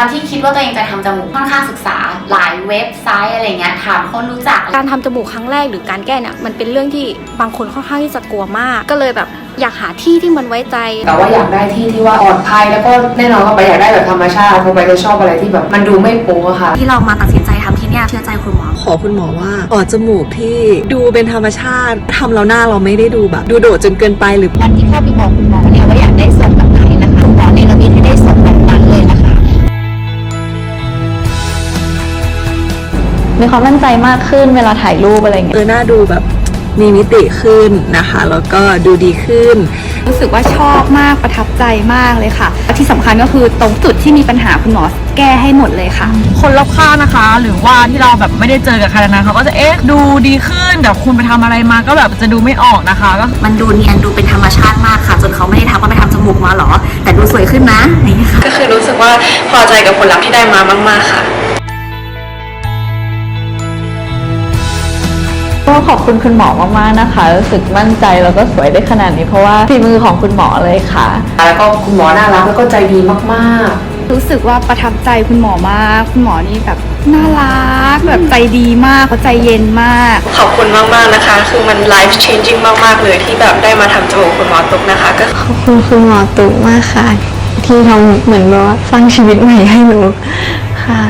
ตอนที่คิดว่าตัวเองจะทำจมูกค่อนข้างศึกษา หลายเว็บไซต์อะไรเงี้ยถามคนรู้จัก การทำจมูกครั้งแรกหรือการแก้เนี่ยมันเป็นเรื่องที่บางคนค่อนข้างที่จะกลัวมาก ก็เลยแบบอยากหาที่ที่มันไว้ใจ แต่ว่าอยากได้ที่ที่ว่าปลอดภัยแล้วก็แน่นอนว่าไปอยากได้แบบธรรมชาติเพราะไปจะชอบอะไรที่แบบมันดูไม่โป๊อะค่ะ ที่เรามาตัดสินใจทำที่เนี่ยเชื่อใจคุณหมอ ขอคุณหมอว่าอ๋อจมูกที่ดูเป็นธรรมชาติทำแล้วหน้าเราไม่ได้ดูแบบ ดูโดดจนเกินไปหรือวันที่เข้าไปบอกคุณหมอ มีความมั่นใจมากขึ้นเวลาถ่ายรูปอะไรอย่างเงี้ยเออหน้าดูแบบมีมิติขึ้นนะคะ แล้วก็ดูดีขึ้น รู้สึกว่าชอบมากประทับใจมากเลยค่ะและที่สำคัญก็คือตรงจุดที่มีปัญหาคุณหมอแก้ให้หมดเลยค่ะ คนรอบข้างนะคะ หรือว่าที่เราแบบไม่ได้เจอกับใครนานๆเขาก็จะเอ๊ะดูดีขึ้นแต่คุณไปทำอะไรมาก็แบบจะดูไม่ออกนะคะก็มันดูเนียนดูเป็นธรรมชาติมากค่ะ จนเขาไม่ได้ทักว่าไปทำจมูกมาหรอ แต่ดูสวยขึ้นนะอย่างเงี้ยค่ะก็คือรู้สึกว่าพอใจกับผลลัพธ์ที่ได้มามาก ๆค่ะ ก็ขอบคุณคุณหมอมากๆนะคะรู้สึกมั่นใจแล้วก็สวยได้ขนาดนี้เพราะว่าฝีมือของคุณหมอเลยค่ะ แล้วก็คุณหมอน่ารักแล้วก็ใจดีมากๆรู้สึกว่าประทับใจคุณหมอมาก คุณหมอนี่แบบน่ารักแบบใจดีมากเขาใจเย็นมาก ขอบคุณมากๆนะคะ คือมัน life changing มาก ๆ เลยที่แบบได้มาทำจมูกคุณหมอตุกนะคะ ก็ขอบคุณคุณหมอตุกมากค่ะ ที่ทำเหมือนแบบว่าสร้างชีวิตใหม่ให้หนูค่ะ